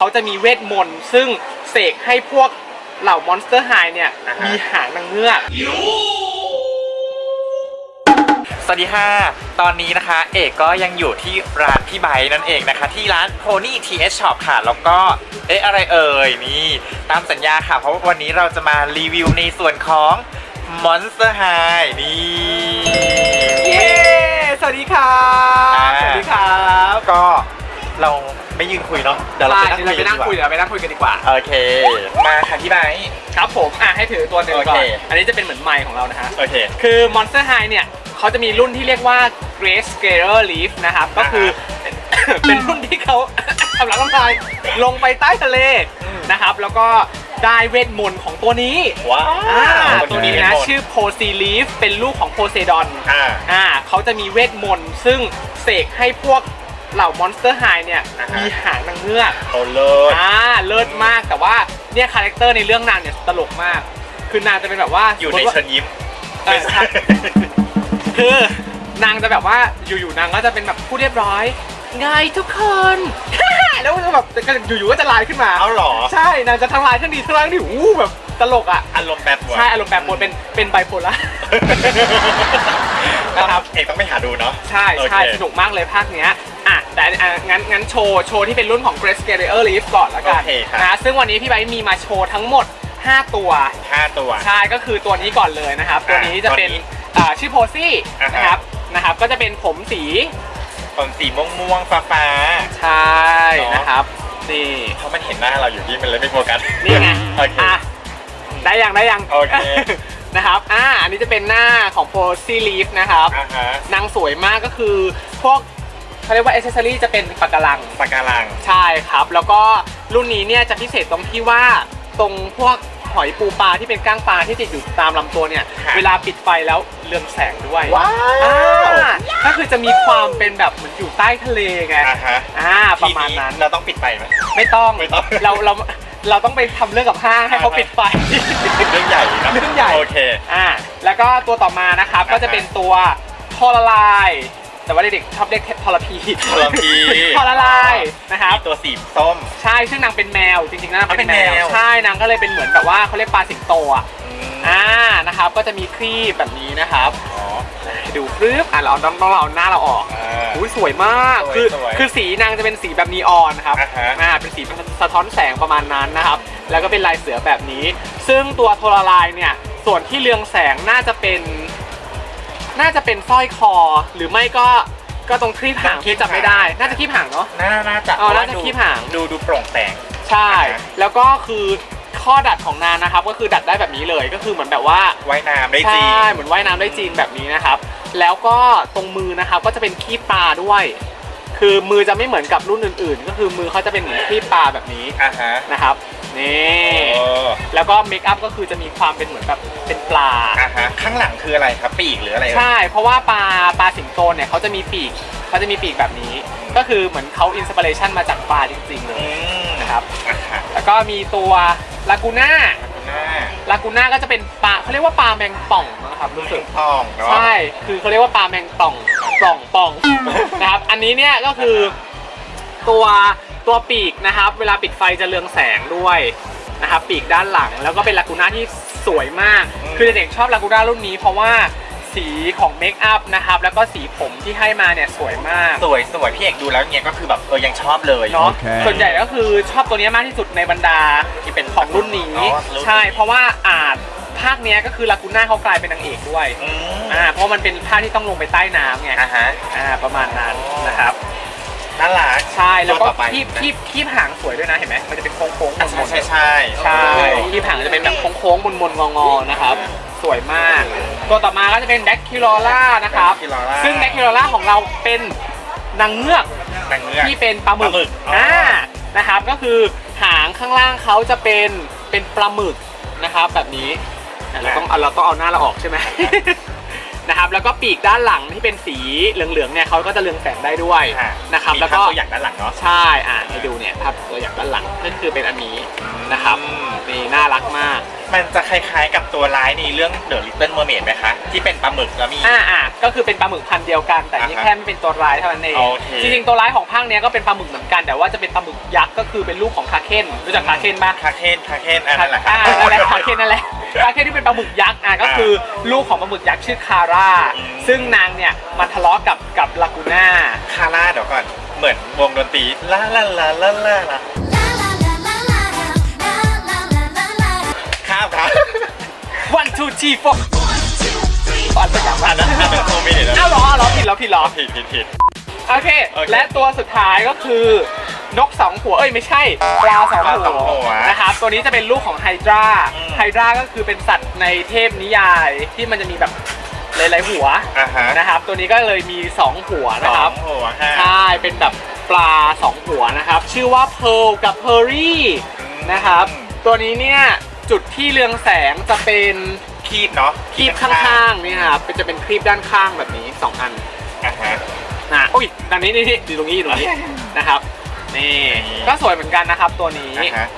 เขาจะมีเวทมนต์ซึ่งเสกให้พวกเหล่ามอนสเตอร์ไฮเนี่ยอ่าฮะ มีหางนางเงือก สวัสดีค่ะ ตอนนี้นะคะ เอกก็ยังอยู่ที่ร้านพี่ไบร์ทนั่นเองนะคะ ที่ร้าน Pony TS Shop ค่ะ แล้วก็ เอ๊ะ อะไรเอ่ย นี่ ตามสัญญาค่ะ เพราะว่าวันนี้เราจะมารีวิวในส่วนของ Monster High นี่ เย้ สวัสดีครับอ่าสวัสดีครับ ก็เรา ไม่ยืนคุยเนาะเดี๋ยวเราใช่ไปนั่งเดี๋ยวคุยเราไปกันนั่งดีกคุยว่าเดี๋ยวเราไปนั่งคุยกันดีกว่า โอเค มาค่ะพี่ไบร์ทครับผมอะให้ถือตัวหนึ่งก่อโอนเคอันนี้จะเป็นเหมือนไมค์ของเรานะฮะ โอเค คือ Monster High เนี่ยเขาจะมีรุ่นที่เรียกว่า Great Scaler Leaf นะครับ ก็คือเป็นรุ่นที่เขาทำหลังลำไายลงไปใต้ทะเลอืมนะครับ แล้วก็ได้เวทมนต์ของตัวนี้ ว้าอ่าวตัวนี้นะชื่อโพซีลีฟเป็นลูกของโพเซดอนอ่าอ่าเขาจะมีเวทมนต์ซึ่งเสกให้พวก เหล่ามอนสเตอร์ไฮเนี่ยอ่าฮะ มีหางนางเงือกโอเลิศ อ่าเลิศมากแต่ว่าเนี่ยคาแรคเตอร์ในเรื่องนางเนี่ยตลกมาก คือนางจะเป็นแบบว่าอยู่ในสมมุติว่า เชิญยิ้มเออใช่ คือนางจะแบบว่าอยู่ๆนางก็จะเป็นแบบผู้เรียบร้อยไงทุกคน แล้วก็แบบอยู่ๆก็จะลายขึ้นมาเอาเหรอ ใช่นางจะทั้งลายทั้งดีทั้งร้ายทั้งดีอู้แบบตลกอะอารมณ์แบบหัวใช่อารมณ์แบบปนเป็นเป็นไบโพล่า นะครับ เอกต้องไปหาดูเนาะ ใช่ใช่โอเค สนุกมากเลยภาคเนี้ย อะแต่อะงั้นงั้นโชว์โชว์ที่เป็นรุ่นของ Grace g a r r i e r Leaf ก่อนละกันโอเคครับ นะซึ่งวันนี้พี่ไบร์ทมีมาโชว์ทั้งหมด 5 ตัว ห้าตัว ใช่ก็คือตัวนี้ก่อนเลยนะครับ ตัวนี้จะเป็นตัวนี้อ่าชื่อโพซี่อ่าฮะ นะครับนะครับ ก็จะเป็นผมสีผมสีม่วงม่วงๆฟ้าฟ้าใช่เนอะนะครับนี่ๆเพราะมันเห็นหน้าเราอยู่ที่มันเลยไม่โฟกัสนี่ไงโอเค อะได้ยังได้ยังโอเค นะครับอ่าอันนี้จะเป็นหน้าของโพซี่ลีฟนะครับ อ่าฮะนางสวยมากก็คือพวก เขาเรียกว่าอ c เซสซอรี่จะเป็นปากการัง ปากการัง ใช่ครับ แล้วก็รุ่นนี้เนี่ยจะพิเศษตรงที่ว่าตรงพวกหอยปูปลาที่เป็นก้างปลาที่ติดอยู่ตามลำตัวเนี่ยค่ะเวลาปิดไฟแล้วเรืองแสงด้วยว้าว อ่าก็คือจะมีความเป็นแบบเหมือนอยู่ใต้ทะเลไงอ่าฮะอ่าประมาณนั้น ทีเราต้องปิดไฟไหม ไม่ต้องไม่ต้อง เราเราเราต้องไปทำเรื่องกับห้างให้เขาปิดไฟ เรื่องใหญ่นะเรื่องใหญ่ โอเค อ่าแล้วก็ตัวต่อมานะครับอ่าฮะก็จะเป็นตัวทอร์ลาย แต่ว่าเด็กๆชอบเรียกทอร์พีทรพีทอร์ลายนะครับ มีตัวสีส้ม ใช่ซึ่งนางเป็นแมวจริงๆนางอ๋อเป็เป็นนแมแมว ว ใช่นางก็เลยเป็นเหมือนแบบว่าเขาเรียกปลาสิงโตอะอืมอ่านะครับ ก็จะมีครีบแบบนี้นะครับอ๋อดูปรึ๊บอะเราต้องต้องเราหน้าเราออก อ่า อุ้ยสวยมากสวยคือสวยคือสีนางจะเป็นสีแบบนีออนครับอ่าฮะอ่าเป็นสีสะท้อนแสงประมาณนั้นนะครับ แล้วก็เป็นลายเสือแบบนี้ ซึ่งตัวโทรลายเนี่ยส่วนที่เรืองแสงน่าจะเป็น น่าจะเป็นสร้อยคอหรือไม่ก็ก็ตรงครีบหางที่จำไม่ได้ น่าจะครีบหางเนาะ น่าน่าจะอ๋อเพระว่น่าจะขี้ผาง ดูดูโปร่งแสงใช่อ่าฮะแล้วก็คือข้อดัดของนางนะครับ ก็คือดัดได้แบบนี้เลยก็คือเหมือนแบบว่าว่ายน้ำได้จใช่ริงเหมือนว่ายน้ำได้จริงแบบนี้นะครับ แล้วก็ตรงมือนะครับก็จะเป็นคีบปลาด้วย คือมือจะไม่เหมือนกับรุ่นอื่น ๆ ก็คือมือเขาจะเป็นเหมือนคีบปลาแบบนี้อ่าฮะนะครับนี่โอ้ แล้วก็เมคอัพก็คือจะมีความเป็นเหมือนแบบเป็นปลา อ่าฮะข้างหลังคืออะไรครับปีกหรืออะไรเอ่ยใช่ เพราะว่าปลาปลาสิงโตเนี่ยเขาจะมีปีกเขาจะมีปีกแบบนี้ ก็คือเหมือนเขาอินสปิเรชันมาจากปลาจริงๆเลอืยมนะครับ อ่าฮะแล้วก็มีตัวลากูน่าหน้าลากูน่าก็จะเป็นปลาเขาเรียกว่าปลาแมงป่องนะครับรู้รู้สึสึกกทองเนาะ ใช่ คือเขาเรียกว่าปลาแมงป่อง ป่องป่อง นะครับ อันนี้เนี่ยก็คือตัวตัวปีกนะครับ เวลาปิดไฟจะเรืองแสงด้วย นะครับปีกด้านหลังแล้วก็เป็นลากูน่าที่สวยมาก คือเด็กๆชอบลากูน่ารุ่นนี้เพราะว่าสีของเมคอัพนะครับแล้วก็สีผมที่ให้มาเนี่ยสวยมากสวยสวยพี่เอกดูแล้วเนี่ยก็คือแบบเออยังชอบเลยเนาะโอเคส่วนใหญ่ก็คือชอบตัวนี้มากที่สุดในบรรดาที่เป็นของรุ่นนี้อ๋อรุ่นนี้ ใช่เพราะว่าอาจภาคเนี้ยก็คือลากูน่าเขากลายเป็นนางเอกด้วยอืมอ่าเพราะมันเป็นภาคที่ต้องลงไปใต้น้ำไงอ่าฮะอ่าประมาณนั้นนะครับ น่ารักใช่แล้วก็ตัวต่อไปคีบคีบคีบหางสวยด้วยนะเห็นไหมมันจะเป็นโค้งโค้งๆมอะนใช่ๆใช่ใช่ใช่คีบหางจะเป็นแบบโค้งโค้งๆมนมนๆงองอๆนะครับ สวยมาก ตัวต่อมาก็จะเป็นแดกคิโรล่านะครับคิลอร่าซึ่งแดกคิโรล่าของเราเป็นนางเงือก นางเงือก ที่เป็นปลาหมึปลาหมึกกอ๋ออ่ อ่านะครับก็คือหางข้างล่างเขาจะเป็นเป็นปลาหมึกนะครับแบบนี้อะเราต้องเอาเราต้องเอาหน้าเราออกใช่ไหม นะครับแล้วก็ปีกด้านหลังที่เป็นสีเหลืองๆเนี่ยเขาก็จะเรืองแสงได้ด้วยอะนะครับมีแล้วภาก็พตัวอย่างด้านหลังเนาะใช่อ่าให้ดูเนี่ยภาพตัวอย่างด้านหลังก็คือเป็นอันนี้นะครับอืมนี่น่ารักมาก มันจะคล้ายๆกับตัวร้ายในเรื่อง The Little Mermaid ไหมคะ ที่เป็นปลาหมึกแล้วมี อ่าอ่าก็คือเป็นปลาหมึกพันธุ์เดียวกัน แต่นี่อ่าฮะแค่ไม่เป็นตัวร้ายเท่านั้นเองโอเคจริงๆตัวร้ายของภาคเนี้ยก็เป็นปลาหมึกเหมือนกันแต่ว่าจะเป็นปลาหมึกยักษ์ก็คือเป็นลูกของคาเคนรู้จักคาเคนปะ คาเคนคาเคนอันนั้นแหละครัอ่านั่นแหละคาเคนนั่นแหละคาเคนที่เป็นปลาหมึกยักษ์อะก็คือลูกของปลาหมึกยักษ์ชื่อคาร่า อืม ซึ่งนางเนี่ยมาทะเลาะกับกับลากูน่า คาร่าเดี๋ยวก่อน เหมือนวงดนตรีลาลาลาลาลาลาามครับ one two three four ก่อนสักอย่างอันนั้นอันนั้นโคมิเนตอ้าวเหรออ้าวเหรอผิดแล้วผิดเหรอ ผิดผิดผิด โอเค โอเคและตัวสุดท้ายก็คือนกสองหัว เอ้ยไม่ใช่ปลาสองปลาสองหัหัววนะครับ ตัวนี้จะเป็นลูกของไฮดราอืม ไฮดราก็คือเป็นสัตว์ในเทพนิยายที่มันจะมีแบบหลายๆหัวอ่าฮะนะครับ ตัวนี้ก็เลยมี2หัวสนะอครับ งหัวห้า ใช่ เป็นแบบปลา2หัวนะครับ ชื่อว่าเพร์ลกับเพอร์รี่นะครับตัวนี้เนี่ย จุดที่เรืองแสงจะเป็นคีบเนาะครีบข้างๆนี่ครับเป็นจะเป็นครีบด้านข้างแบบนี้ 2 อันอ่าฮะ นะอุ้ยด้านนี้นี่นี่อยู่ตรงนี้อยู่ตรงนี้ นะครับนี่นี่ ก็สวยเหมือนกันนะครับตัวนี้อ่าฮะ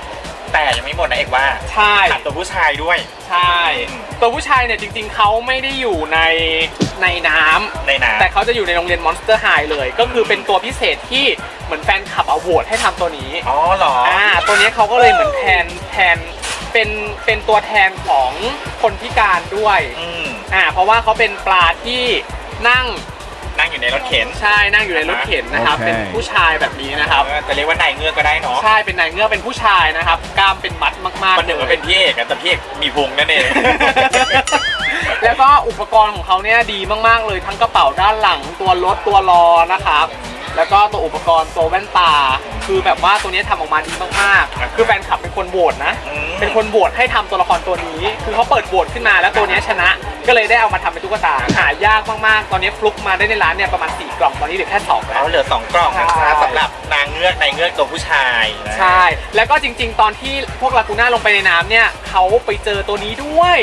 แต่ยังไม่หมดนะเอกว่าใช่ขาดตัวผู้ชายด้วย ใช่อืม ตัวผู้ชายเนี่ยจริง ๆเขาไม่ได้อยู่ในในน้ำ ในน้แต่เขาจะอยู่ในโรงเรียน Monster High เลย ก็คือเป็นตัวพิเศษที่เหมือนแฟนคลับเอาโหวตให้ทำตัวนี้ำอ๋อเหรอ อ่า ตัวนี้เขาก็เลยเหมือนแทนแทน เป็นเป็นตัวแทนของคนพิการด้วยอืมอ่าเพราะว่าเขาเป็นปลาที่นั่งนั่งอยู่ในรถเข็น ใช่นั่งอยู่ในรถเข็นนะครับ โอเค เป็นผู้ชายแบบนี้นะครับ เออจะเรียกว่านายเงือกก็ได้เนาะใช่เป็นนายเงือกเป็นผู้ชายนะครับกล้ามเป็นมัดมากๆคนหนึ่งก็เป็นพี่เอกอะแต่พี่เอกมีพุงนั่นเอง แล้วก็อุปกรณ์ของเขาเนี่ยดีมากๆเลยทั้งกระเป๋าด้านหลังตัวรถตัวล้อนะครับ แล้วก็ตัวอุปกรณ์ตัวแว่นตา คือแบบว่าตัวนี้ทำออกมาดีมากๆ คือแฟนคลับเป็นคนโหวตนะอืมเป็นคนโหวตให้ทำตัวละครตัวนี้ คือเขาเปิดโหวตขึ้นมาแล้วตัวนี้ชนะ ก็เลยได้เอามาทำเป็นตุ๊กตา หายากมากๆ ตอนนี้ฟลุกมาได้ในร้านเนี่ยประมาณ 4 กล่อง ตอนนี้เหลือแค่2แล้เอาวเหลือสองกล่องนะใช่คะสำหรับนางเงือกนายเงือกตัวผู้ชายนะใช่ แล้วก็จริง ๆ ตอนที่พวกลากูน่าลงไปในน้ำเนี่ยเขาไปเจอตัวนี้ด้วย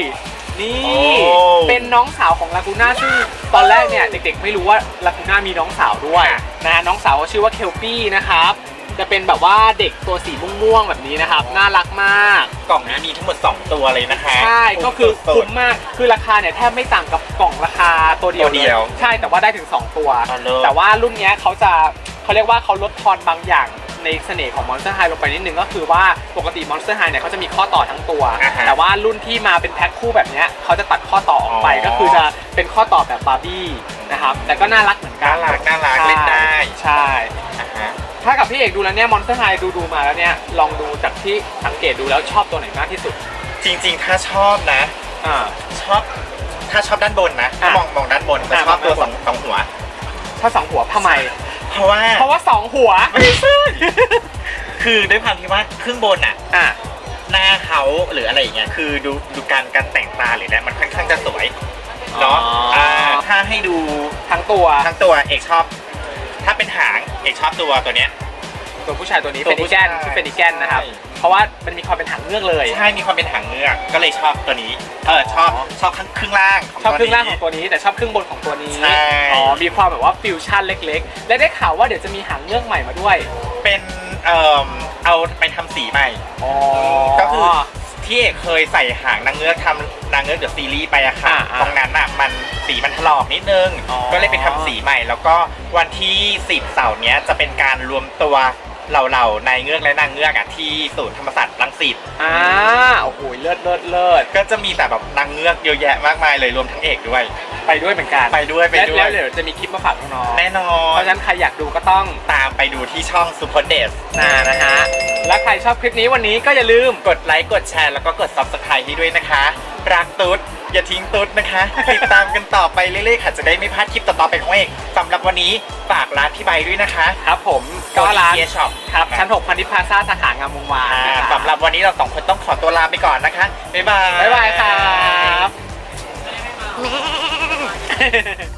นี่โอ้ เป็นน้องสาวของลากูน่าซึ่งตอนแรกเนี่ยเด็กๆไม่รู้ว่าลากูน่ามีน้องสาวด้วยนะฮะน้องสาวเขาชื่อว่าเคลปี้นะครับจะเป็นแบบว่าเด็กตัวสีม่วงๆแบบนี้นะครับ น่ารักมาก กล่องนี้มีทั้งหมด 2 ตัวเลยนะคะ ใช่ ก็คือสุคุ้ดมมาก คือราคาเนี่ยแทบไม่ต่างกับกล่องราคาตัวเดียวตัวเดียว ใช่ แต่ว่าได้ถึง 2 ตัวอ๋อเลิศแต่ว่ารุ่นเนี้ยเขาจะเขาเรียกว่าเขาลดทอนบางอย่าง ในเสน่ห์ของ Monster High ลงไปนิดนึงก็คือว่าปกติ Monster High เนี่ยเขาจะมีข้อต่อทั้งตัว อ่าฮะแต่ว่ารุ่นที่มาเป็นแพ็คคู่แบบเนี้ยเขาจะตัดข้อต่อออกไปอ๋อ ก็คือจะเป็นข้อต่อแบบบาร์บี้นะครับแต่ก็น่ารักเหมือนกัน่านรักน่ารักเล่นได้ใช่ อ่าฮะ ถ้ากับพี่เอกดูแล้วเนี่ย Monster High ดูดูๆมาแล้วเนี่ยลองดูจากที่สังเกตดูแล้วชอบตัวไหนมากที่สุดจริงๆ ถ้าชอบนะ อ่า ชอบ ถ้าชอบด้านบนนะถ้าอะมองมองด้านบนจะอะชอบตัวมองสด้าอนงบนสองหัว ถ้าสองหัวทำไม เพราะว่าเพราะว่าสองหัวคือด้วยความที่ว่าครึ่งบนอะ อะ หน้าเขาหรืออะไรอย่างเงี้ยคือดูดูการการแต่งตาหรืออะไรมันค่อนข้างจะสวยเนาะอ๋ออ่่าถ้าให้ดูทั้งตัว ทั้งตัวเอกชอบ ถ้าเป็นหางเอกชอบตัวตัวเนี้ย ตัวผู้ชายตัวนี้ตัวเฟนิผู้แกชายนชื่อเฟนิแกนนะครับ ใช่ เพราะว่ามันมีความเป็นหางเงือกเลย ใช่มีความเป็นหางเงือกก็เลยชอบตัวนี้เออชอบอ๋อชอบข้างครึ่งล่างของชอบครึ่งล่างขนี้องตัวนี้ แต่ชอบครึ่งบนของตัวนี้ใช่อ๋อมีความแบบว่าฟิวชั่นเล็ก ๆ และได้ข่าวว่าเดี๋ยวจะมีหางเงือกใหม่มาด้วย เป็นเอ่อเอาไปทำสีใหม่อ๋อก็คือที่เอกเคยใส่หางนางเงือกทำนางเงือกเดอะซีรีส์ไปอะค่ะอ่าอ่าตรงนั้นอะมันสีมันถลอกนิดนึงอ๋อก็เลยไปทำสีใหม่ แล้วก็วันที่10เสาร์เนี้ยจะเป็นการรวมตัว เหล่าๆนายเงือกและนางเงือกอะที่ศูนย์ธรรมศาสตร์รังสิตอ่าโอ้โหเลิศเลิศเลิศก็จะมีแต่แบบนางเงือกเยอะแยะมากมายเลยรวมทั้งเอกด้วย ไปด้วยเหมือนกันไปด้วยไปและด้วย แล้วเดี๋ยวจะมีคลิปมาฝากน้องๆแน่นอเพน ราะฉะนั้นใครอยากดูก็ต้องตามไปดูที่ช่อง Super d a y นานะฮะ และใครชอบคลิปนี้วันนี้ก็อย่าลืม กดไลค์ กดแชร์ แล้วก็กด Subscribe ให้ด้วยนะคะ รักตุ๊ด อย่าทิ้งตุ๊ดนะคะ ติดตามกันต่อไปเรื่อยๆค่ะ จะได้ไม่พลาดคลิปต่อๆไปของเอกสำหรับวันนี้ฝากร้านพี่ใบด้วยนะคะ ครับผมก็ร้านเกียร์ช็อปครับชั้น 6พันธิพาซาสาขางามวงวานนะครับสำหรับวันนี้เราสองคนต้องขอตัวลาไปก่อนนะคะบ๊ายบาย บ๊ายบายครับ